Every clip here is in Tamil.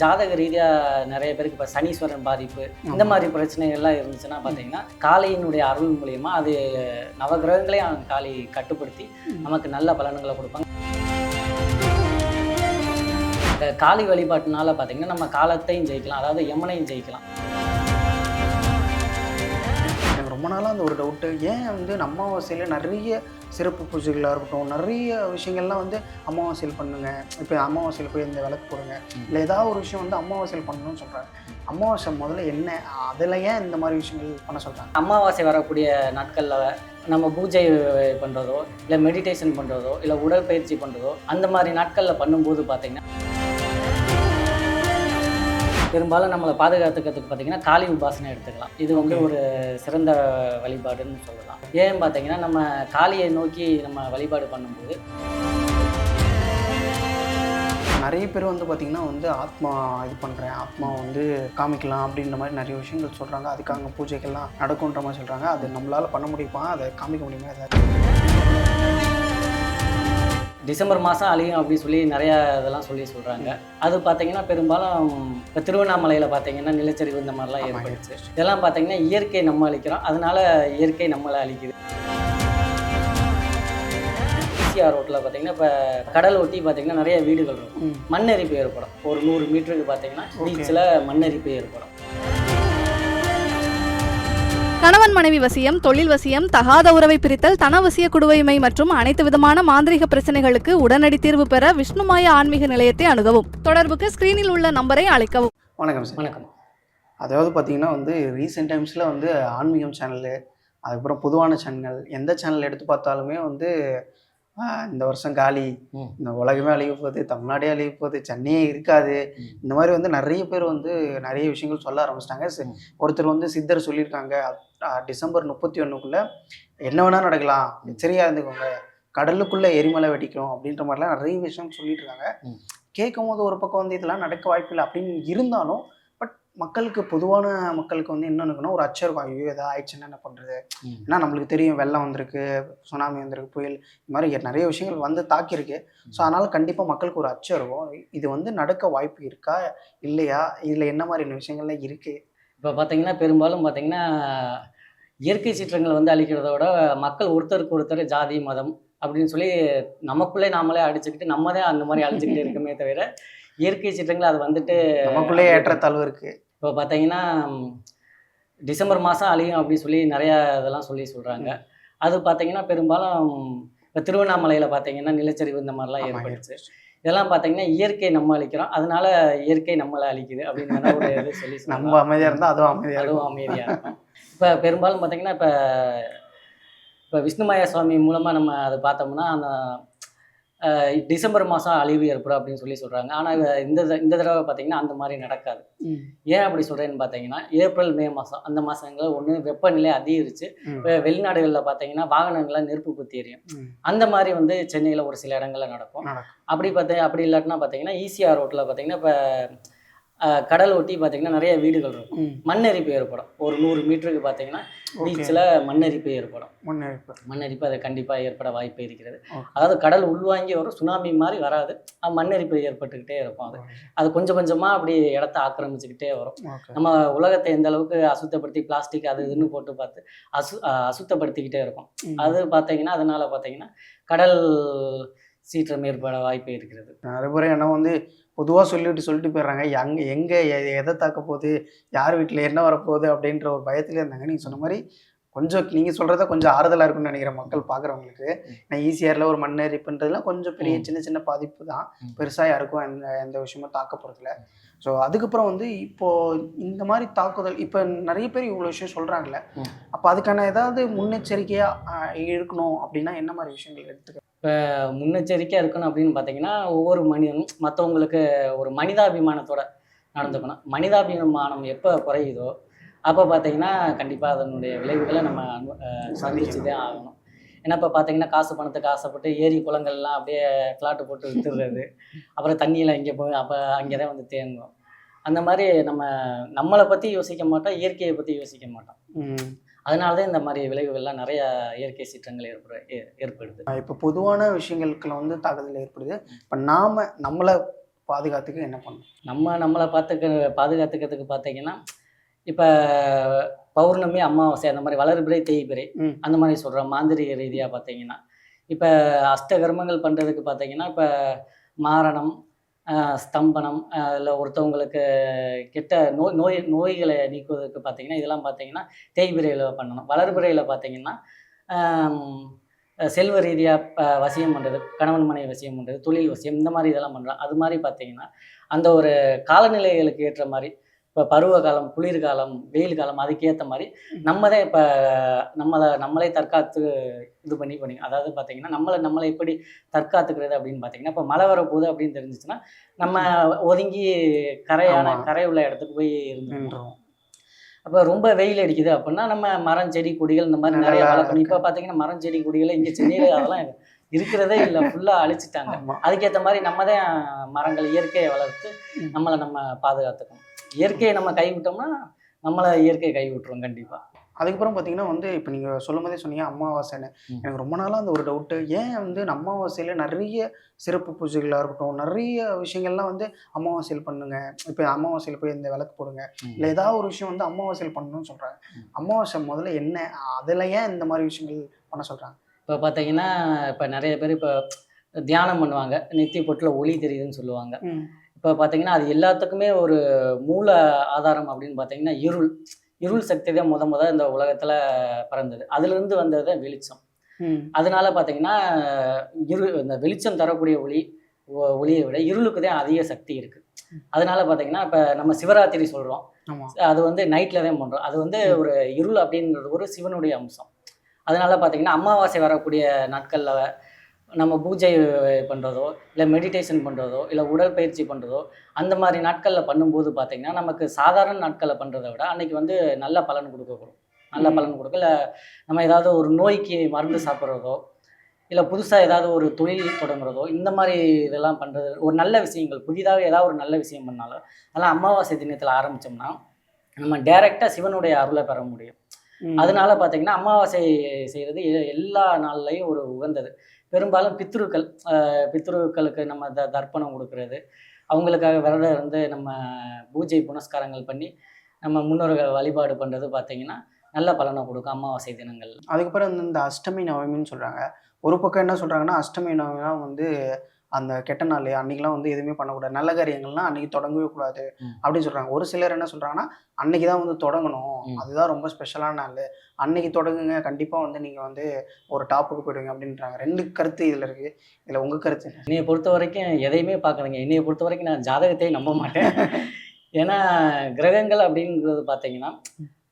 ஜாதக ரீதியாக நிறைய பேருக்கு இப்போ சனீஸ்வரன் பாதிப்பு இந்த மாதிரி பிரச்சனைகள்லாம் இருந்துச்சுன்னா பார்த்தீங்கன்னா காளியினுடைய அருள் மூலியமா அது நவகிரகங்களையும் காளி கட்டுப்படுத்தி நமக்கு நல்ல பலன்களை கொடுப்பாங்க. இந்த காளி வழிபாட்டுனால பார்த்தீங்கன்னா நம்ம காலத்தையும் ஜெயிக்கலாம். அதாவது யமனையும் ஜெயிக்கலாம். ரொம்ப நாளாக அந்த ஒரு டவுட்டு ஏன் வந்து நம்ம அமாவாசையில் நிறைய சிறப்பு பூஜைகளாக இருக்கட்டும் நிறைய விஷயங்கள்லாம் வந்து அமாவாசையில் பண்ணுங்க. இப்போ அமாவாசையில் போய் இந்த விளக்கு போடுங்க. இல்லை ஏதாவது ஒரு விஷயம் வந்து அமாவாசையில் பண்ணணும்னு சொல்கிறாங்க அமாவாசை முதல்ல என்ன? அதில் ஏன் இந்த மாதிரி விஷயங்கள் பண்ண சொல்கிறாங்க அமாவாசை வரக்கூடிய நாட்களில் நம்ம பூஜை பண்ணுறதோ இல்லை மெடிடேஷன் பண்ணுறதோ இல்லை உடற்பயிற்சி பண்ணுறதோ அந்த மாதிரி நாட்களில் பண்ணும்போது பார்த்தீங்கன்னா பெரும்பாலும் நம்மளை பாதுகாத்துக்கிறதுக்கு பார்த்தீங்கன்னா காளி உபாசனை எடுத்துக்கலாம். இது வந்து ஒரு சிறந்த வழிபாடுன்னு சொல்லலாம். ஏன் பார்த்தீங்கன்னா நம்ம காளியை நோக்கி நம்ம வழிபாடு பண்ணும்போது நிறைய பேர் வந்து பார்த்திங்கன்னா வந்து ஆத்மா இது பண்ணுறேன் ஆத்மா வந்து காமிக்கலாம் அப்படின்ற மாதிரி நிறைய விஷயங்கள் சொல்கிறாங்க அதுக்காக பூஜைகள்லாம் நடக்குன்ற மாதிரி சொல்கிறாங்க அது நம்மளால் பண்ண முடியுமா? அதை காமிக்க முடியுமா? ஏதாவது டிசம்பர் மாதம் அழியும் அப்படின்னு சொல்லி நிறையா இதெல்லாம் சொல்லி சொல்கிறாங்க அது பார்த்தீங்கன்னா பெரும்பாலும் இப்போ திருவண்ணாமலையில் பார்த்தீங்கன்னா நிலச்சரிவு இந்த மாதிரிலாம் ஆமா, ஏற்பட்டுச்சு. இதெல்லாம் பார்த்தீங்கன்னா இயற்கை நம்ம அழிக்கிறோம். அதனால இயற்கை நம்மளை அழிக்குது. ஈசிஆர் ரோட்டில் பார்த்தீங்கன்னா இப்போ கடல் ஒட்டி பார்த்தீங்கன்னா நிறைய வீடுகள் இருக்கும். மண்ணரிப்பு ஏற்படும். ஒரு நூறு மீட்டருக்கு பார்த்தீங்கன்னா. பீச்சில் மண்ணரிப்பு ஏற்படும். கணவன் மனைவி வசியம் தொழில் வசியம் தகாத உறவை பிரித்தல் தனவசிய குடுவைமை மற்றும் அனைத்து விதமான மாந்திரிக பிரச்சனைகளுக்கு உடனடி தீர்வு பெற விஷ்ணுமாய ஆன்மீக நிலையத்தை அணுகவும். தொடர்புக்கு ஸ்கிரீனில் உள்ள நம்பரை அழைக்கவும். வணக்கம் சார். வணக்கம். அதாவது பார்த்தீங்கன்னா வந்து ரீசெண்ட் டைம்ஸில் வந்து ஆன்மீகம் சேனலு அதுக்கப்புறம் பொதுவான சேனல் எந்த சேனல் எடுத்து பார்த்தாலுமே வந்து இந்த வருஷம் காலி. இந்த உலகமே அழிய போகுது தமிழ்நாடே அழிய போகுது சென்னையே இருக்காது. இந்த மாதிரி வந்து நிறைய பேர் வந்து நிறைய விஷயங்கள் சொல்ல ஆரம்பிச்சிட்டாங்க. ஒருத்தர் வந்து சித்தர் சொல்லியிருக்காங்க டிசம்பர் முப்பத்தி ஒன்றுக்குள்ளே என்ன வேணால் நடக்கலாம் சரியா இருந்துக்கோங்க கடலுக்குள்ளே எரிமலை வெடிக்கும் அப்படின்ற மாதிரிலாம் நிறைய விஷயம் சொல்லிட்டு இருக்காங்க. கேட்கும் போது ஒரு பக்கம் வந்து இதெல்லாம் நடக்க வாய்ப்பில்லை அப்படின்னு இருந்தாலும் மக்களுக்கு பொதுவான மக்களுக்கு வந்து என்ன இருக்கணும் ஒரு அச்சம் இருக்கும் ஐயோ ஏதாவது ஆயிடுச்சுன்னா என்ன பண்ணுறது. ஏன்னா நம்மளுக்கு தெரியும் வெள்ளம் வந்திருக்கு சுனாமி வந்திருக்கு புயல் இந்த மாதிரி நிறைய விஷயங்கள் வந்து தாக்கியிருக்கு. ஸோ அதனால் கண்டிப்பாக மக்களுக்கு ஒரு அச்சம் இருக்கும் இது வந்து நடக்க வாய்ப்பு இருக்கா இல்லையா? இதில் என்ன மாதிரியான விஷயங்கள்லாம் இருக்குது இப்போ பார்த்தீங்கன்னா பெரும்பாலும் பார்த்தீங்கன்னா இயற்கை சீற்றங்களை வந்து அழிக்கிறத விட மக்கள் ஒருத்தருக்கு ஒருத்தர் ஜாதி மதம் அப்படின்னு சொல்லி நமக்குள்ளே நாமளே அடிச்சுக்கிட்டு நம்ம தான் அந்த மாதிரி அழிச்சுக்கிட்டு இருக்கமே தவிர இயற்கை சீற்றங்கள் அது வந்துட்டு நமக்குள்ளே ஏற்றத்தாழ்வு இருக்குது இப்போ பார்த்தீங்கன்னா டிசம்பர் மாதம் அழியும் அப்படின்னு சொல்லி நிறையா இதெல்லாம் சொல்லி சொல்கிறாங்க அது பார்த்தீங்கன்னா பெரும்பாலும் இப்போ திருவண்ணாமலையில் பார்த்தீங்கன்னா நிலச்சரிவு இந்த மாதிரிலாம் ஏற்பட்டுச்சு. இதெல்லாம் பார்த்தீங்கன்னா இயற்கை நம்ம அழிக்கிறோம். அதனால இயற்கை நம்மளை அழிக்குது அப்படின்னு ஒரு இது சொல்லி நம்ம. அமைதியாக இருந்தால் அதுவும் அமைதியாக அதுவும் அமைதியாக இருக்கும். இப்போ பெரும்பாலும் பார்த்தீங்கன்னா இப்போ இப்போ விஷ்ணுமாயா சுவாமி மூலமாக நம்ம அதை பார்த்தோம்னா அந்த டிசம்பர் மாதம் அழிவு ஏற்படும் அப்படின்னு சொல்லி சொல்கிறாங்க ஆனால் இந்த இந்த தடவை பார்த்தீங்கன்னா அந்த மாதிரி நடக்காது. ஏன் அப்படி சொல்கிறேன்னு பார்த்தீங்கன்னா ஏப்ரல் மே மாதம் அந்த மாதங்களில் ஒன்று வெப்பநிலை. இப்போ வெளிநாடுகளில் பார்த்தீங்கன்னா வாகனங்களை நெருப்பு குத்தி எரியும். அந்த மாதிரி வந்து சென்னையில் ஒரு சில இடங்கள்ல நடக்கும். அப்படி பார்த்து அப்படி இல்லாட்டினா பார்த்தீங்கன்னா ஈசிஆர் ரோட்டில் பார்த்தீங்கன்னா இப்போ கடல் ஒட்டி பார்த்தீங்கன்னா நிறைய வீடுகள் இருக்கும் மண்ணரிப்பு ஏற்படும் ஒரு நூறு மீட்டருக்கு பார்த்தீங்கன்னா பீச்சில் மண்ணரிப்பு ஏற்படும். முன்னெடுப்பு மண்ணரிப்பு அது கண்டிப்பாக ஏற்பட வாய்ப்பு இருக்கிறது. அதாவது கடல் உள்வாங்கி வரும் சுனாமி மாதிரி வராது. மண்ணரிப்பு ஏற்பட்டுக்கிட்டே இருக்கும் அது. அது கொஞ்சம் கொஞ்சமாக அப்படி இடத்த ஆக்கிரமிச்சுக்கிட்டே வரும். நம்ம உலகத்தை எந்த அளவுக்கு அசுத்தப்படுத்தி பிளாஸ்டிக் அது இதுன்னு போட்டு பார்த்து அசு அசுத்தப்படுத்திக்கிட்டே இருக்கும். அது பார்த்தீங்கன்னா அதனால பார்த்தீங்கன்னா கடல் சீற்றம் ஏற்பட வாய்ப்பு இருக்கிறது. நிறைய பேர் என்ன வந்து பொதுவாக சொல்லிட்டு சொல்லிட்டு போயிடுறாங்க. எங்கே எங்கே எதை தாக்க போகுது? யார் வீட்டில் என்ன வரப்போகுது? அப்படின்ற ஒரு பயத்துல இருந்தாங்க. நீங்கள் சொன்ன மாதிரி கொஞ்சம் நீங்கள் சொல்கிறத கொஞ்சம் ஆறுதலாக இருக்கும்னு நினைக்கிறேன் மக்கள் பார்க்குறவங்களுக்கு நான் ஈஸியாரில் ஒரு மண்ணரிப்புன்றதுலாம் கொஞ்சம் பெரிய. சின்ன சின்ன பாதிப்பு தான். பெருசாக யாருக்கும் எந்த எந்த விஷயமும் தாக்க போகிறதில்ல ஸோ அதுக்கப்புறம் வந்து இப்போது இந்த மாதிரி தாக்குதல் இப்போ நிறைய பேர் இவ்வளோ விஷயம் சொல்கிறாங்கல்ல. அப்போ அதுக்கான ஏதாவது முன்னெச்சரிக்கையாக இருக்கணும் அப்படின்னா என்ன மாதிரி விஷயங்கள் எடுத்துக்க இப்போ முன்னெச்சரிக்கையாக இருக்கணும் அப்படின்னு பார்த்தீங்கன்னா ஒவ்வொரு மனிதனும் மற்றவங்களுக்கு ஒரு மனிதாபிமானத்தோட நடந்துக்கணும். மனிதாபிமானம் எப்போ குறையுதோ அப்போ பார்த்தீங்கன்னா கண்டிப்பாக அதனுடைய விளைவுகளை நம்ம அனு- சந்திச்சு தான் ஆகணும். ஏன்னா இப்போ பார்த்தீங்கன்னா காசு பணத்துக்கு ஆசைப்பட்டு ஏரி குளங்கள்லாம் அப்படியே ஃப்ளாட்டு போட்டு வித்துடுறது அப்புறம் தண்ணியில் இங்கே போய் அப்போ அங்கே தான் வந்து தேங்கும் அந்த மாதிரி நம்ம நம்மளை பற்றி யோசிக்க மாட்டோம் இயற்கையை பற்றி யோசிக்க மாட்டோம். அதனால தான் இந்த மாதிரி விளைவுகள்லாம் நிறைய இயற்கை சீற்றங்கள் ஏற்படு ஏற்படுது. இப்போ பொதுவான விஷயங்களுக்குள்ள வந்து தாக்குதல் ஏற்படுது. இப்போ நாம நம்மளை பாதுகாத்துக்க என்ன பண்ணணும்? நம்ம நம்மளை பார்த்துக்க பாதுகாத்துக்கிறதுக்கு பார்த்தீங்கன்னா இப்போ பௌர்ணமி அமாவாசை அந்த மாதிரி வளர்பிறை தேய்பிறை. அந்த மாதிரி சொல்கிறோம் மாந்திரிக ரீதியாக பார்த்தீங்கன்னா இப்போ அஷ்டகர்மங்கள் பண்ணுறதுக்கு பார்த்தீங்கன்னா இப்போ மாரணம் ஸ்தம்பனம் இல்லை ஒருத்தவங்களுக்கு கிட்ட நோய் நோய் நோய்களை நீக்குவதற்கு பார்த்தீங்கன்னா இதெல்லாம் பார்த்தீங்கன்னா தேய்பிரையில் பண்ணணும். வளர்பிறையில் பார்த்தீங்கன்னா செல்வ ரீதியாக வசியம் பண்ணுறது கணவன் மனைவி வசியம் பண்ணுறது தொழில் வசியம் இந்த மாதிரி இதெல்லாம் பண்ணுறோம் அது மாதிரி பார்த்தீங்கன்னா அந்த ஒரு காலநிலைகளுக்கு ஏற்ற மாதிரி இப்போ பருவ காலம் குளிர்காலம் வெயில் காலம் அதுக்கேற்ற மாதிரி நம்ம தான் இப்போ நம்மளை நம்மளே தற்காத்து இது பண்ணி பண்ணி அதாவது பார்த்தீங்கன்னா நம்மளை நம்மளை எப்படி தற்காத்துக்கிறது அப்படின்னு பார்த்தீங்கன்னா இப்போ மழை வரப்போகுது அப்படின்னு தெரிஞ்சிச்சுன்னா நம்ம ஒதுங்கி கரையான. கரை உள்ள இடத்துக்கு போய் இருந்துருவோம். அப்போ ரொம்ப வெயில் அடிக்குது அப்படின்னா நம்ம மரம் செடி கொடிகள் இந்த மாதிரி நிறைய வளர்க்கணும் இப்போ. பார்த்தீங்கன்னா மரம் செடி கொடிகள் இங்கே சென்னையில் அதெல்லாம் இருக்கிறதே இல்லை. ஃபுல்லாக அழிச்சிட்டாங்க. அதுக்கேற்ற மாதிரி நம்ம தான் மரங்கள் இயற்கையை வளர்த்து. நம்மளை நம்ம பாதுகாத்துக்கணும். இயற்கையை நம்ம கைவிட்டோம்னா நம்மளை இயற்கையை கைவிட்டுரும் கண்டிப்பாக அதுக்கப்புறம் பார்த்தீங்கன்னா வந்து இப்போ நீங்கள் சொல்லும் போதே சொன்னீங்க அமாவாசைன்னு. எனக்கு ரொம்ப நாளாக அந்த ஒரு டவுட்டு ஏன் வந்து அமாவாசையில் நிறைய சிறப்பு பூஜைகளாக இருக்கட்டும் நிறைய விஷயங்கள்லாம் வந்து அமாவாசையில் பண்ணுங்க. இப்போ அமாவாசையில் போய் இந்த விளக்கு போடுங்க. இல்லை ஏதாவது ஒரு விஷயம் வந்து அமாவாசையில் பண்ணணும்னு சொல்கிறாங்க. அமாவாசை முதல்ல என்ன? அதில் ஏன் இந்த மாதிரி விஷயங்கள் பண்ண சொல்கிறாங்க இப்போ பார்த்தீங்கன்னா இப்போ நிறைய பேர் இப்போ தியானம் பண்ணுவாங்க. நெத்தி பொட்டில் ஒளி தெரியுதுன்னு சொல்லுவாங்க. இப்போ பார்த்தீங்கன்னா அது எல்லாத்துக்குமே ஒரு மூல ஆதாரம் அப்படின்னு பார்த்தீங்கன்னா இருள். இருள் சக்தி தான் முத முத இந்த உலகத்தில் பிறந்தது. அதுலேருந்து வந்தது தான் வெளிச்சம். அதனால பார்த்தீங்கன்னா இரு இந்த வெளிச்சம் தரக்கூடிய ஒளி ஒளியை விட இருளுக்கு தான் அதிக சக்தி இருக்குது அதனால பார்த்தீங்கன்னா இப்போ நம்ம சிவராத்திரி சொல்கிறோம் அது வந்து நைட்டில் தான் பண்ணுறோம் அது வந்து ஒரு இருள் அப்படின்றது ஒரு சிவனுடைய அம்சம். அதனால பார்த்தீங்கன்னா அமாவாசை வரக்கூடிய நாட்களில் நம்ம பூஜை பண்ணுறதோ இல்லை மெடிடேஷன் பண்ணுறதோ இல்லை உடற்பயிற்சி பண்ணுறதோ அந்த மாதிரி நாட்களில் பண்ணும்போது பார்த்தீங்கன்னா நமக்கு சாதாரண நாட்களில் பண்ணுறதை விட அன்னைக்கு வந்து நல்ல பலன் கொடுக்கக்கூடும். நல்ல. பலன் கொடுக்கும். இல்லை நம்ம ஏதாவது ஒரு நோய்க்கு மருந்து சாப்பிட்றதோ இல்லை புதுசாக ஏதாவது ஒரு தொழில் தொடங்குறதோ இந்த மாதிரி இதெல்லாம் பண்ணுறது ஒரு நல்ல விஷயங்கள் புதிதாக ஏதாவது ஒரு நல்ல விஷயம் பண்ணாலும் அதெல்லாம் அமாவாசை தினத்தில் ஆரம்பித்தோம்னா நம்ம டைரெக்டாக சிவனுடைய அருளை பெற முடியும். அதனால பார்த்தீங்கன்னா அமாவாசை செய்கிறது எல்லா நாள்லையும் ஒரு உகந்தது. பெரும்பாலும் பித்ருக்கள் பித்ருக்களுக்கு நம்ம த தர்ப்பணம் கொடுக்கறது. அவங்களுக்காக விரதம் இருந்து நம்ம பூஜை புனஸ்காரங்கள் பண்ணி நம்ம முன்னோர்கள் வழிபாடு பண்ணுறது பார்த்தீங்கன்னா நல்ல பலனை கொடுக்கும் அமாவாசை தினங்கள் அதுக்கப்புறம் இந்த அஷ்டமி நவமின்னு சொல்கிறாங்க ஒரு பக்கம் என்ன சொல்கிறாங்கன்னா அஷ்டமி நவமினா வந்து அந்த கெட்ட நாள் அன்னைக்கெல்லாம் வந்து எதுவுமே பண்ணக்கூடாது. நல்ல காரியங்கள்லாம் அன்னைக்கு தொடங்கவே கூடாது. அப்படின்னு சொல்கிறாங்க ஒரு சிலர் என்ன சொல்கிறாங்கன்னா அன்னைக்கு தான் வந்து தொடங்கணும். அதுதான் ரொம்ப ஸ்பெஷலான நாள். அன்னைக்கு தொடங்குங்க. கண்டிப்பாக வந்து நீங்கள் வந்து ஒரு டாப்புக்கு போயிடுவீங்க அப்படின்றாங்க. ரெண்டு கருத்து இதில் இருக்குது இதில் உங்கள் கருத்து என்ன? என்னையை பொறுத்த வரைக்கும் எதையுமே பார்க்குறேங்க என்னையை பொறுத்த வரைக்கும் நான் ஜாதகத்தையும் நம்ப மாட்டேன். ஏன்னா கிரகங்கள் அப்படிங்கிறது பார்த்தீங்கன்னா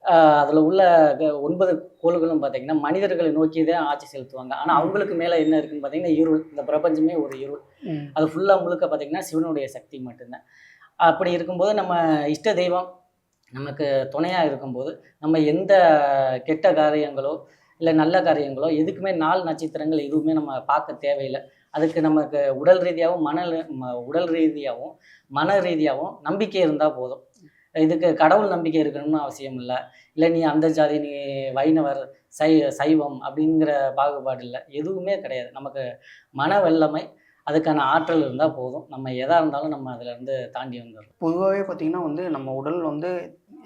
அதில் உள்ள ஒன்பது கோள்களும் பார்த்தீங்கன்னா மனிதர்களை நோக்கி தான் ஆட்சி செலுத்துவாங்க. ஆனால் அவங்களுக்கு மேலே என்ன இருக்குன்னு பார்த்தீங்கன்னா இருள். இந்த பிரபஞ்சமே ஒரு இருள். அது ஃபுல்லாக முழுக்க பார்த்தீங்கன்னா சிவனுடைய சக்தி மட்டும்தான். அப்படி இருக்கும்போது நம்ம இஷ்ட தெய்வம் நமக்கு துணையாக இருக்கும்போது நம்ம எந்த கெட்ட காரியங்களோ இல்லை நல்ல காரியங்களோ எதுக்குமே நாள் நட்சத்திரங்கள் எதுவுமே நம்ம பார்க்க தேவையில்லை. அதுக்கு நமக்கு உடல் ரீதியாகவும் மன ம- உடல் ரீதியாகவும் மன ரீதியாகவும் நம்பிக்கை இருந்தால் போதும். இதுக்கு கடவுள் நம்பிக்கை இருக்கணும்னு அவசியம் இல்லை. இல்லை நீ அந்த ஜாதி நீ வைணவர் சை சைவம் அப்படிங்கிற பாகுபாடு இல்லை. எதுவுமே கிடையாது. நமக்கு மன வல்லமை அதுக்கான ஆற்றல் இருந்தால் போதும். நம்ம எதாக இருந்தாலும் நம்ம அதிலேருந்து தாண்டி வந்துடலாம். பொதுவாகவே பார்த்தீங்கன்னா வந்து நம்ம உடல் வந்து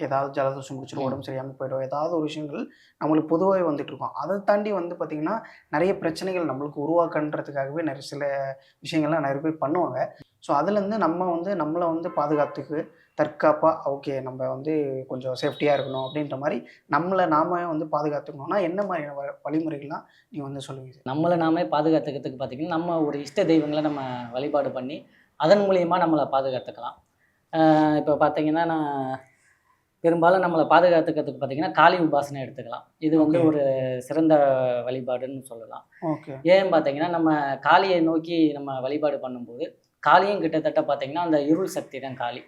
ஏதாவது ஜலதோஷம் பிடிச்சிடும். உடம்பு சரியாமல் போயிடும் ஏதாவது ஒரு விஷயங்கள் நம்மளுக்கு பொதுவாகவே வந்துட்டு இருக்கும். அதை தாண்டி வந்து பார்த்திங்கன்னா நிறைய பிரச்சனைகள் நம்மளுக்கு உருவாக்கன்றதுக்காகவே நிறைய சில விஷயங்கள்லாம் நிறைய பேர் பண்ணுவாங்க. ஸோ அதுலேருந்து நம்ம வந்து நம்மளை வந்து பாதுகாத்துக்கு தற்காப்பாக ஓகே நம்ம வந்து கொஞ்சம் சேஃப்டியாக இருக்கணும் அப்படின்ற மாதிரி நம்மளை நாம வந்து பாதுகாத்துக்கணும்னா என்ன மாதிரியான வழிமுறைகள்லாம் நீங்கள் வந்து சொல்லுவீங்க? நம்மளை நாமே பாதுகாத்துக்கிறதுக்கு பார்த்தீங்கன்னா நம்ம ஒரு இஷ்ட தெய்வங்களை நம்ம வழிபாடு பண்ணி அதன் மூலியமாக நம்மளை பாதுகாத்துக்கலாம். இப்போ பார்த்தீங்கன்னா நான் பெரும்பாலும் நம்மளை பாதுகாத்துக்கிறதுக்கு பார்த்தீங்கன்னா காளி உபாசனை எடுத்துக்கலாம். இது வந்து. ஒரு சிறந்த வழிபாடுன்னு சொல்லலாம். ஓகே. ஏன் பார்த்தீங்கன்னா நம்ம காளியை நோக்கி நம்ம வழிபாடு பண்ணும்போது காளியும் கிட்டத்தட்ட பார்த்தீங்கன்னா அந்த இருள் சக்தி தான் காளி.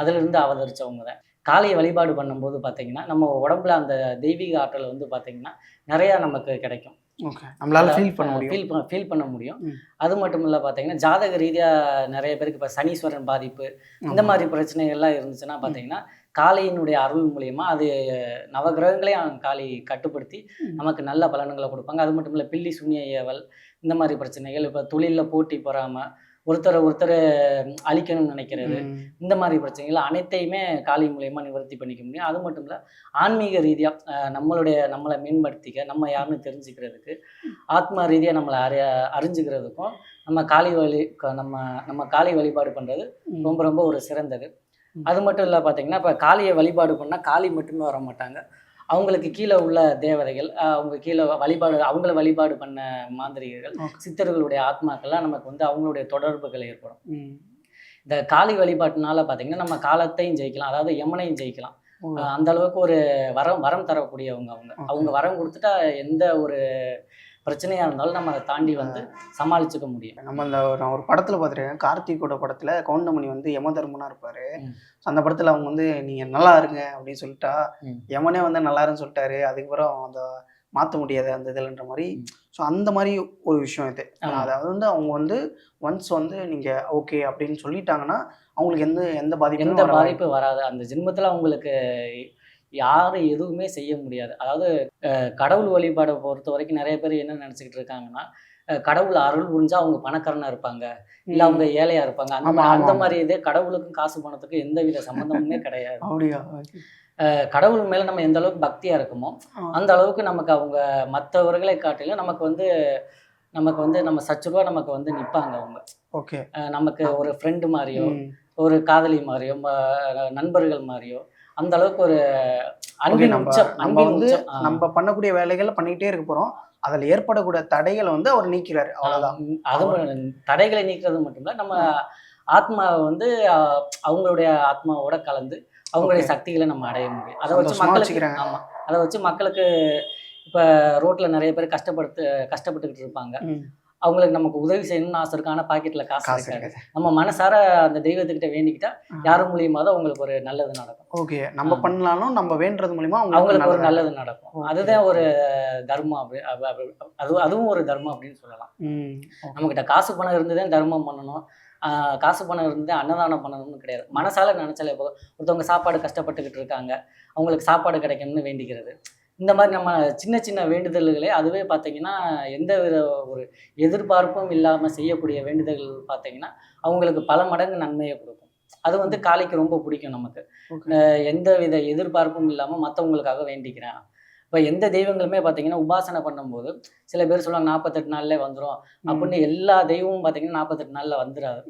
அதிலிருந்து அவதரிச்சவங்க தான். காளியை வழிபாடு பண்ணும்போது பார்த்தீங்கன்னா நம்ம உடம்புல அந்த தெய்வீக ஆற்றல் வந்து பார்த்தீங்கன்னா நிறையா நமக்கு கிடைக்கும். நம்மளால ஃபீல் பண்ண முடியும். ஃபீல் பண்ண ஃபீல் பண்ண முடியும். அது மட்டும் இல்லை பார்த்தீங்கன்னா ஜாதக ரீதியாக நிறைய பேருக்கு இப்போ சனீஸ்வரன் பாதிப்பு இந்த. மாதிரி பிரச்சனைகள்லாம் இருந்துச்சுன்னா பார்த்தீங்கன்னா காளியினுடைய அருள் மூலியமா அது நவகிரகங்களையும் காளி கட்டுப்படுத்தி. நமக்கு நல்ல பலன்களை கொடுப்பாங்க. அது மட்டும் இல்லை பில்லி சூனிய ஏவல் இந்த மாதிரி பிரச்சனைகள் இப்போ தொழிலில் போட்டி பொறாம ஒருத்தரை ஒருத்தர் அழிக்கணும்னு நினைக்கிறது. இந்த மாதிரி பிரச்சனைகள் அனைத்தையுமே காளி மூலயமா நிவர்த்தி பண்ணிக்க முடியும் அது மட்டும் இல்லை ஆன்மீக ரீதியாக நம்மளுடைய நம்மளை மேம்படுத்திக்க நம்ம யாருன்னு தெரிஞ்சுக்கிறதுக்கு ஆத்மா ரீதியாக நம்மளை அறிய அறிஞ்சுக்கிறதுக்கும் நம்ம காளி வழி நம்ம நம்ம காளி வழிபாடு பண்ணுறது. ரொம்ப ரொம்ப ஒரு சிறந்தது. அது மட்டும் இல்லை பார்த்தீங்கன்னா இப்போ காளியை வழிபாடு பண்ணால் காளி மட்டுமே வர மாட்டாங்க அவங்களுக்கு கீழே உள்ள தேவதைகள் அவங்க கீழே வழிபாடு அவங்கள வழிபாடு பண்ண மாந்திரிகர்கள். சித்தர்களுடைய ஆத்மாக்கள்லாம் நமக்கு வந்து அவங்களுடைய தொடர்புகள் ஏற்படும். இந்த காளி வழிபாட்டுனால பார்த்தீங்கன்னா நம்ம காலத்தையும் ஜெயிக்கலாம் அதாவது யமனையும் ஜெயிக்கலாம் அந்த அளவுக்கு ஒரு வரம் வரம் தரக்கூடியவங்க அவங்க. அவங்க வரம் கொடுத்துட்டா எந்த ஒரு பிரச்சனையாக இருந்தாலும் நம்ம அதை தாண்டி வந்து சமாளிச்சுக்க முடியும் நம்ம இந்த நான் ஒரு படத்துல பார்த்துருக்கேன் கார்த்திகோட படத்துல கவுண்டமணி வந்து யம தர்மனா இருப்பாரு அந்த படத்துல அவங்க வந்து நீங்க நல்லா இருங்க அப்படின்னு சொல்லிட்டா. யமனே வந்து நல்லா இருன்னு சொல்லிட்டாரு அதுக்கப்புறம் அந்த மாற்ற முடியாது அந்த இதுலன்ற மாதிரி. ஸோ அந்த மாதிரி ஒரு விஷயம் இது. அதாவது வந்து அவங்க வந்து ஒன்ஸ் வந்து நீங்க ஓகே அப்படின்னு சொல்லிட்டாங்கன்னா அவங்களுக்கு எந்த எந்த பாதிப்பும் எந்த. பாதிப்பு வராது அந்த ஜென்மத்தில் அவங்களுக்கு யாரும் எதுவுமே செய்ய முடியாது. அதாவது கடவுள் வழிபாடை பொறுத்த வரைக்கும் நிறைய பேர் என்ன நினச்சிக்கிட்டு இருக்காங்கன்னா கடவுள் அருள் புரிஞ்சா அவங்க பணக்காரனா இருப்பாங்க. இல்ல அவங்க ஏழையா இருப்பாங்க. அந்த அந்த. மாதிரி இதே கடவுளுக்கும் காசு பணத்துக்கும் எந்த வித சம்மந்தமுமே கிடையாது கடவுள் மேல நம்ம எந்த அளவுக்கு பக்தியா இருக்குமோ. அந்த அளவுக்கு நமக்கு அவங்க மற்றவர்களை காட்டிலும் நமக்கு வந்து நமக்கு வந்து நம்ம சச்சுருவா நமக்கு வந்து நிற்பாங்க அவங்க. ஓகே. நமக்கு ஒரு ஃப்ரெண்டு மாதிரியோ. ஒரு காதலி மாதிரியோ நண்பர்கள் மாதிரியோ அந்த அளவுக்கு ஒரு அன்பின் நம்ம உச்சம் நம்ம வந்து. நம்ம பண்ணக்கூடிய வேலைகளை பண்ணிக்கிட்டே இருக்க போறோம் அதுல ஏற்படக்கூடிய தடைகளை வந்து அவர் நீக்கிறாரு அவ்வளவுதான் ஆம், அது தடைகளை நீக்கிறது மட்டும் இல்ல நம்ம ஆத்மாவை வந்து அவங்களுடைய ஆத்மாவோட கலந்து அவங்களுடைய. சக்திகளை நம்ம அடைய முடியும் அதை வச்சு மக்களுக்கு வச்சுக்கிறாங்க. ஆமா அதை வச்சு மக்களுக்கு இப்ப ரோட்ல நிறைய பேர் கஷ்டப்படுத்து கஷ்டப்பட்டுக்கிட்டு இருப்பாங்க. அவங்களுக்கு நமக்கு உதவி செய்யணும்னு ஆசை இருக்கும் ஆனா பாக்கெட்ல காசு இருக்காது. நம்ம மனசார அந்த தெய்வத்துக்கிட்ட வேண்டிக்கிட்டா. யார் மூலியமா தான் உங்களுக்கு ஒரு நல்லது நடக்கும். ஓகே. நம்ம. பண்ணலாலும் நம்ம வேண்டுறது மூலியமா அவங்களுக்கு ஒரு நல்லது நடக்கும். அதுதான் ஒரு தர்மம் அப்படி அப்ப- அப்ப- அது அதுவும் ஒரு தர்மம் அப்படின்னு சொல்லலாம். நம்மக்கிட்ட காசு பணம் இருந்ததே தர்மம் பண்ணணும். காசு பணம் இருந்ததே அன்னதானம் பண்ணணும்னு கிடையாது. மனசால நினைச்சாலே போதும். ஒருத்தவங்க சாப்பாடு கஷ்டப்பட்டுக்கிட்டு இருக்காங்க. அவங்களுக்கு சாப்பாடு கிடைக்கணும்னு வேண்டிக்கிறது. இந்த மாதிரி நம்ம சின்ன சின்ன வேண்டுதல்களே அதுவே பார்த்தீங்கன்னா எந்த வித ஒரு எதிர்பார்ப்பும் இல்லாமல் செய்யக்கூடிய வேண்டுதல்கள் பார்த்தீங்கன்னா அவங்களுக்கு பல மடங்கு நன்மையை கொடுக்கும். அது வந்து காளிக்கு ரொம்ப பிடிக்கும் நமக்கு. எந்த வித எதிர்பார்ப்பும் இல்லாமல் மற்றவங்களுக்காக வேண்டிக்கிறேன். இப்போ எந்த தெய்வங்களுமே பார்த்தீங்கன்னா உபாசனை பண்ணும்போது சில பேர் சொல்லுவாங்க நாற்பத்தெட்டு நாள்லே வந்துடும் அப்படின்னு எல்லா தெய்வமும் பார்த்தீங்கன்னா நாற்பத்தெட்டு நாளில் வந்துடாது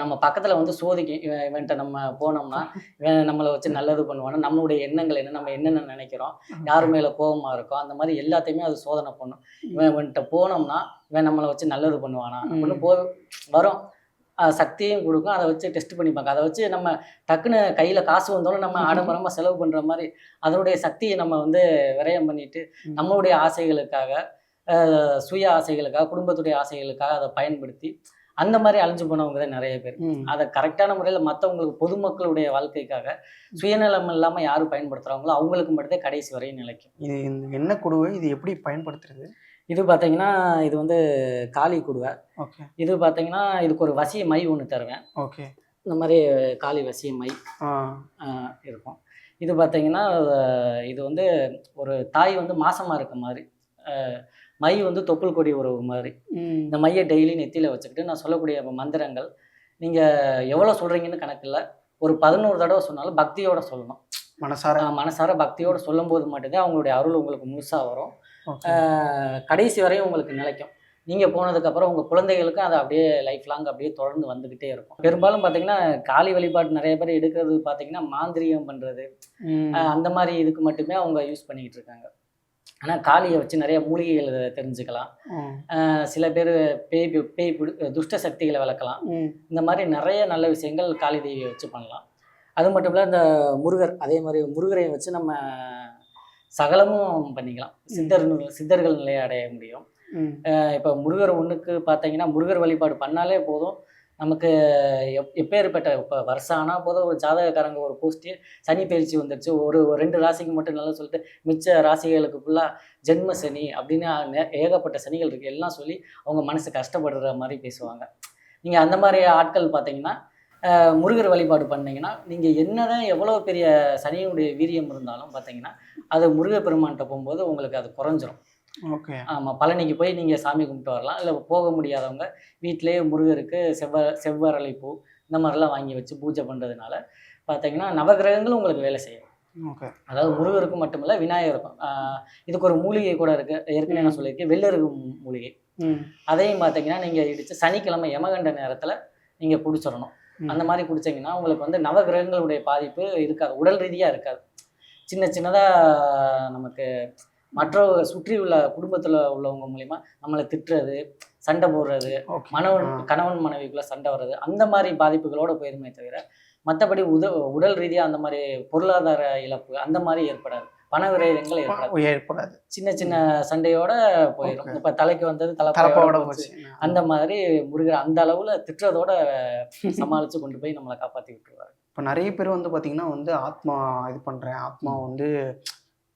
நம்ம பக்கத்தில் வந்து சோதிக்கும் இவன் இவன்ட்ட நம்ம போனோம்னா இவன் நம்மளை வச்சு நல்லது பண்ணுவானா நம்மளுடைய எண்ணங்கள் என்ன நம்ம என்னென்ன நினைக்கிறோம் யார் மேலே கோபமாக இருக்கோ அந்த மாதிரி எல்லாத்தையுமே அது சோதனை பண்ணும். இவன் இவன்கிட்ட போனோம்னா இவன் நம்மளை வச்சு நல்லது பண்ணுவானா அப்படின்னு போ வரும். சக்தியும் கொடுக்கும். அதை வச்சு டெஸ்ட் பண்ணிப்பாங்க அதை வச்சு நம்ம டக்குன்னு கையில் காசு வந்தோடனே நம்ம ஆடம்பரமாக செலவு பண்ணுற மாதிரி அதனுடைய சக்தியை நம்ம வந்து விரயம் பண்ணிட்டு. நம்மளுடைய ஆசைகளுக்காக சுய ஆசைகளுக்காக குடும்பத்துடைய ஆசைகளுக்காக அதை பயன்படுத்தி அந்த மாதிரி அழிஞ்சு போனவங்க தான் நிறைய பேர். அதை கரெக்டான முறையில் மற்றவங்களுக்கு பொதுமக்களுடைய வாழ்க்கைக்காக சுயநலம் இல்லாமல் யார் பயன்படுத்துகிறாங்களோ அவங்களுக்கு மட்டும்தான் கடைசி வரையும் நிலைக்கும். இது என்ன குடுவை? இது எப்படி பயன்படுத்துறது? இது பார்த்தீங்கன்னா இது வந்து காளி குடுவை. ஓகே. இது பார்த்தீங்கன்னா இதுக்கு ஒரு வசிய மை ஒன்று தருவேன். ஓகே. இந்த மாதிரி காளி வசிய மை இருக்கும். இது பார்த்தீங்கன்னா இது வந்து ஒரு தாய் வந்து மாசமாக இருக்க மாதிரி மை வந்து தொப்புள் கொடி உறவு மாதிரி. இந்த மையை டெய்லி நெத்தியில் வச்சுக்கிட்டு நான் சொல்லக்கூடிய மந்திரங்கள். நீங்கள் எவ்வளோ சொல்கிறீங்கன்னு கணக்கில்ல ஒரு பதினோரு தடவை சொன்னாலும் பக்தியோட சொல்லணும். மனசார. மனசார பக்தியோட சொல்லும்போது மட்டும்தான் அவங்களுடைய அருள் உங்களுக்கு முழுசாக வரும். கடைசி வரையும் உங்களுக்கு நிலைக்கும். நீங்கள் போனதுக்கப்புறம் உங்கள் குழந்தைகளுக்கும் அது அப்படியே லைஃப் லாங் அப்படியே தொடர்ந்து வந்துக்கிட்டே இருக்கும். பெரும்பாலும் பார்த்தீங்கன்னா காளி வழிபாடு நிறைய பேர் எடுக்கிறது பார்த்தீங்கன்னா மாந்திரிகம் பண்ணுறது. அந்த மாதிரி இதுக்கு மட்டுமே அவங்க யூஸ் பண்ணிக்கிட்டு இருக்காங்க. ஆனால் காளியை வச்சு நிறைய மூலிகைகள் தெரிஞ்சுக்கலாம். சில பேர் பேய் பேய் துஷ்ட சக்திகளை விளக்கலாம் ம். இந்த மாதிரி நிறைய நல்ல விஷயங்கள் காளி தேவியை வச்சு பண்ணலாம். அது மட்டும் இல்லை இந்த முருகர் அதே மாதிரி முருகரை வச்சு நம்ம சகலமும் பண்ணிக்கலாம். சித்தர் சித்தர்கள் நிலையை அடைய முடியும். இப்போ முருகர் ஒன்றுக்கு பார்த்தீங்கன்னா முருகர் வழிபாடு பண்ணாலே போதும். நமக்கு எப் எப்பேற்பட்ட இப்போ வருஷம் ஆனால் போதும் ஒரு ஜாதகக்காரங்க ஒரு போஸ்ட்டு சனி பயிற்சி வந்துடுச்சு ஒரு ஒரு ரெண்டு ராசிக்கு மட்டும் நல்லா சொல்லிட்டு மிச்ச ராசிகளுக்கு ஃபுல்லாக ஜென்ம சனி அப்படின்னு ஏகப்பட்ட சனிகள் இருக்குது எல்லாம் சொல்லி அவங்க மனசு கஷ்டப்படுற மாதிரி பேசுவாங்க. நீங்கள் அந்த மாதிரி ஆட்கள் பார்த்தீங்கன்னா முருகர் வழிபாடு பண்ணிங்கன்னா நீங்கள் என்னதான் எவ்வளோ பெரிய சனியினுடைய வீரியம் இருந்தாலும் பார்த்தீங்கன்னா அது முருகப் பெருமான்கிட்ட போகும்போது உங்களுக்கு அது குறைஞ்சிரும். ஓகே. ஆமாம் பழனிக்கு போய் நீங்கள் சாமி கும்பிட்டு வரலாம். இல்லை போக முடியாதவங்க வீட்டிலேயே முருகருக்கு செவ்வ செவ்வரளி பூ இந்த மாதிரிலாம் வாங்கி வச்சு பூஜை பண்ணுறதுனால பார்த்தீங்கன்னா நவகிரகங்களும் உங்களுக்கு வேலை செய்யும். ஓகே. அதாவது முருகருக்கும் மட்டுமில்ல விநாயகருக்கும். இதுக்கு ஒரு மூலிகை கூட இருக்குது ஏற்கனவே நான் சொல்லியிருக்கேன் வெள்ளருக்கு மூலிகை. அதையும் பார்த்தீங்கன்னா நீங்கள் இடித்து சனிக்கிழமை யமகண்ட நேரத்தில் நீங்கள் குடிச்சிடணும். அந்த மாதிரி குடிச்சீங்கன்னா உங்களுக்கு வந்து நவகிரகங்களுடைய பாதிப்பு இருக்காது. உடல் ரீதியாக இருக்காது. சின்ன சின்னதாக நமக்கு மற்ற சுற்றி உள்ள குடும்பத்தில் உள்ளவங்க மூலிமா நம்மளை திட்டுறது சண்டை போடுறது மனவன். கணவன் மனைவிக்குள்ள சண்டை வர்றது அந்த மாதிரி பாதிப்புகளோட போயிருமே தவிர மற்றபடி உத உடல் ரீதியாக அந்த மாதிரி பொருளாதார இழப்பு அந்த மாதிரி ஏற்படாது. பண விரயங்கள் ஏற்படாது. ஏற்படாது. சின்ன சின்ன சண்டையோட போயிடும். இப்போ தலைக்கு வந்தது தலைப்பாவோட போச்சு. அந்த மாதிரி முருகர் அந்த அளவுல திட்டுறதோட சமாளிச்சு கொண்டு போய் நம்மளை காப்பாத்தி விட்டுருவாரு இப்போ நிறைய பேர் வந்து பார்த்தீங்கன்னா வந்து ஆத்மா இது பண்ணுறேன் ஆத்மா வந்து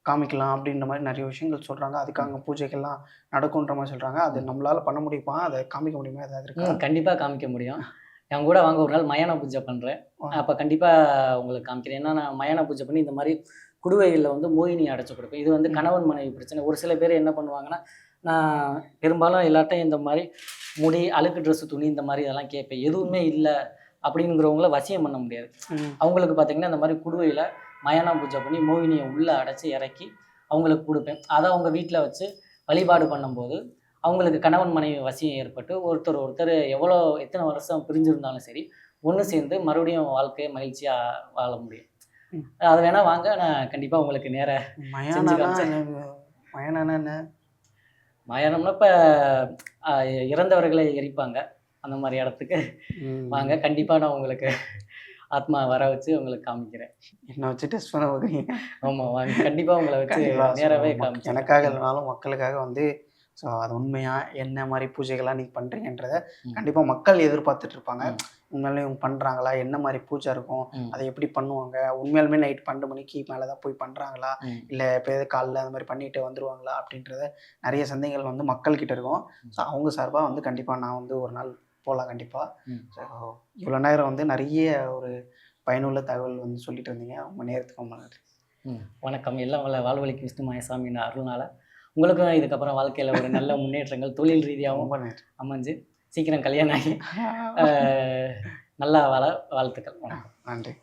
காமிக்கலாம் அப்படின்ற மாதிரி நிறைய விஷயங்கள் சொல்கிறாங்க அதுக்காக பூஜைகள்லாம் நடக்குன்ற மாதிரி சொல்கிறாங்க அது நம்மளால பண்ண முடியுமா? அதை காமிக்க முடியுமா? ஏதாவது இருக்கா? ம், கண்டிப்பா காமிக்க முடியும். என் கூட வாங்க ஒரு நாள் மயான பூஜை பண்றேன். ஆ. அப்ப கண்டிப்பா உங்களுக்கு காமிக்கிறேன். ஏன்னா நான் மயான பூஜை பண்ணி இந்த மாதிரி குடுவைகளில் வந்து மோகினி அடைச்சு கொடுப்பேன். இது வந்து. கணவன் மனைவி பிரச்சனை. ஒரு சில பேர் என்ன பண்ணுவாங்கன்னா நான் பெரும்பாலும் எல்லாட்டையும் இந்த மாதிரி முடி அழுக்கு ட்ரெஸ் துணி இந்த மாதிரி இதெல்லாம் கேட்பேன். எதுவுமே இல்லை அப்படிங்கிறவங்கள வசியம் பண்ண முடியாது. அவங்களுக்கு பார்த்தீங்கன்னா இந்த மாதிரி குடுவையில் மயானம் பூஜை பண்ணி மோகினியை உள்ளே அடைச்சி இறக்கி அவங்களுக்கு கொடுப்பேன் அதை அவங்க வீட்டில் வச்சு வழிபாடு பண்ணும்போது அவங்களுக்கு கணவன் மனைவி வசியம் ஏற்பட்டு ஒருத்தர் ஒருத்தர் எவ்வளோ எத்தனை வருஷம் பிரிஞ்சிருந்தாலும் சரி ஒன்று சேர்ந்து மறுபடியும் வாழ்க்கையை மகிழ்ச்சியாக வாழ முடியும். அது வேணால் வாங்க நான் கண்டிப்பாக உங்களுக்கு நேர மயானம்னா காமிச்சேன். என்ன? மயானம்னா இப்போ இறந்தவர்களை எரிப்பாங்க அந்த மாதிரி இடத்துக்கு. வாங்க கண்டிப்பாக நான் உங்களுக்கு ஆத்மா வர வச்சு உங்களுக்கு காமிக்கிறேன். என்னை வச்சு டெஸ்ட் பண்ண வைக்கிறீங்க ஆமாம் வாங்க கண்டிப்பாக உங்களை வச்சு சொல்லுங்க. காமிக்கிறேன் எனக்காக இல்லைனாலும் மக்களுக்காக வந்து ஸோ அது உண்மையா என்ன மாதிரி பூஜைகள்லாம் நீங்கள் பண்ணுறீங்கன்றத. கண்டிப்பாக மக்கள் எதிர்பார்த்துட்டு இருப்பாங்க. உண்மையிலே இவங்க பண்ணுறாங்களா என்ன மாதிரி பூஜை இருக்கும். அதை எப்படி பண்ணுவாங்க? உண்மையாலுமே நைட் பன்னெண்டு மணிக்கு மேலே தான் போய் பண்ணுறாங்களா. இல்லை இப்போ எது காலைல அந்த மாதிரி பண்ணிட்டு வந்துருவாங்களா? அப்படின்றத நிறைய சந்தேகங்கள் வந்து மக்கள்கிட்ட இருக்கும். ஸோ அவங்க சார்பாக வந்து கண்டிப்பாக நான் வந்து ஒரு நாள் போகலாம் கண்டிப்பாக இவ்வளோ நேரம் வந்து நிறைய ஒரு பயனுள்ள தகவல் வந்து சொல்லிட்டு இருந்தீங்க. உங்கள் நேரத்துக்கு ரொம்ப நன்றி. வணக்கம். எல்லாம் வல்ல வாழ்வழிக்கு விஷ்ணு மாயசாமியின் அருள்னால உங்களுக்கும் இதுக்கப்புறம் வாழ்க்கையில் ஒரு நல்ல முன்னேற்றங்கள் தொழில் ரீதியாகவும் அமைஞ்சு சீக்கிரம் கல்யாணம் ஆகி நல்லா வாழ வாழ்த்துக்கள். வணக்கம். நன்றி.